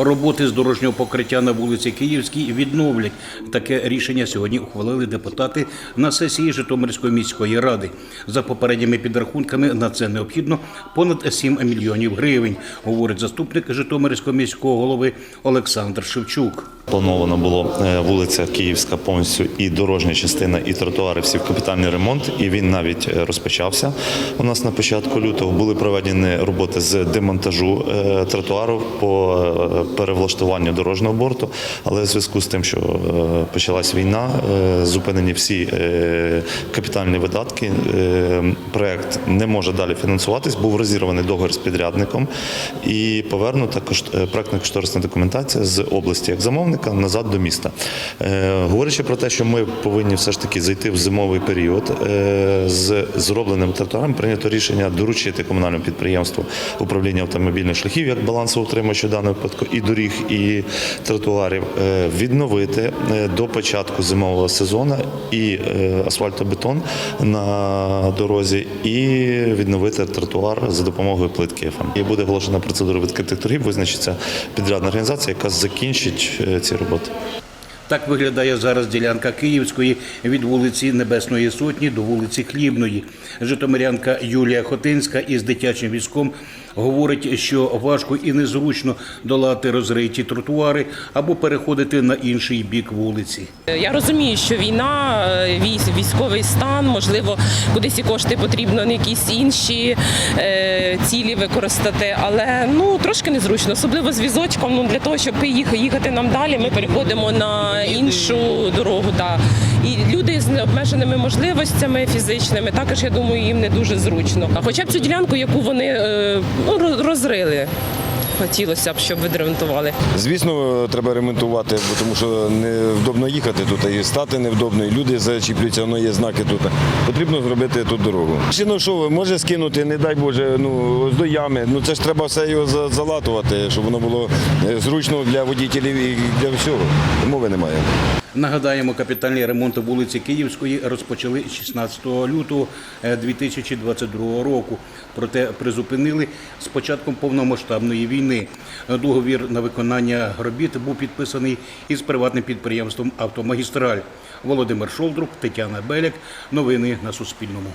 Роботи з дорожнього покриття на вулиці Київській відновлять. Таке рішення сьогодні ухвалили депутати на сесії Житомирської міської ради. За попередніми підрахунками на це необхідно понад 7 мільйонів гривень, говорить заступник Житомирського міського голови Олександр Шевчук. Плановано було е, вулиця Київська повністю і дорожня частина, і тротуари всі в капітальний ремонт. І він навіть е, розпочався. У нас на початку лютого були проведені роботи з демонтажу е, тротуару по перевлаштуванню дорожнього борту. Але в зв'язку з тим, що е, почалась війна, е, зупинені всі е, капітальні видатки. Проект не може далі фінансуватись. Був розірваний договір з підрядником і повернута кошт- е, проектно-кошторисна документація з області як замовника назад до міста. Говорячи про те, що ми повинні все ж таки зайти в зимовий період з зробленим тротуаром, прийнято рішення доручити комунальному підприємству управління автомобільних шляхів як балансоутримувачу в даному випадку і доріг, і тротуарів е, відновити е, до початку зимового сезону і е, асфальтобетон на дорозі, і відновити тротуар за допомогою плитки. І буде оголошена процедура відкритих торгів, визначиться підрядна організація, яка закінчить ці роботи. Так виглядає зараз ділянка Київської від вулиці Небесної Сотні до вулиці Хлібної. Житомирянка Юлія Хотинська із дитячим візком говорить, що важко і незручно долати розриті тротуари або переходити на інший бік вулиці. Я розумію, що війна, е, військовий стан, можливо, кудись і кошти потрібно на якісь інші е, цілі використати, але ну трошки незручно, особливо з візочком. Ну для того, щоб їх- їхати нам далі, ми переходимо на іншу дорогу. Да. І люди з необмеженими можливостями фізичними, також я думаю, їм не дуже зручно. Хоча б цю ділянку, яку вони е, ну, розрили, хотілося б, щоб відремонтували. Звісно, треба ремонтувати, тому що невдобно їхати тут, і стати невдобно, і люди зачіплюються, воно є знаки тут. Потрібно зробити тут дорогу. Чи ну що, може скинути, не дай Боже, ну до ями. Ну це ж треба все його залатувати, щоб воно було е, зручно для водітелів і для всього. Мови немає. Нагадаємо, капітальний ремонт вулиці Київської розпочали 16 лютого е, 2022 року. Проте призупинили з початком повномасштабної війни. Договір на виконання робіт був підписаний із приватним підприємством Автомагістраль. Володимир Шолдрук, Тетяна Беляк. Новини на Суспільному.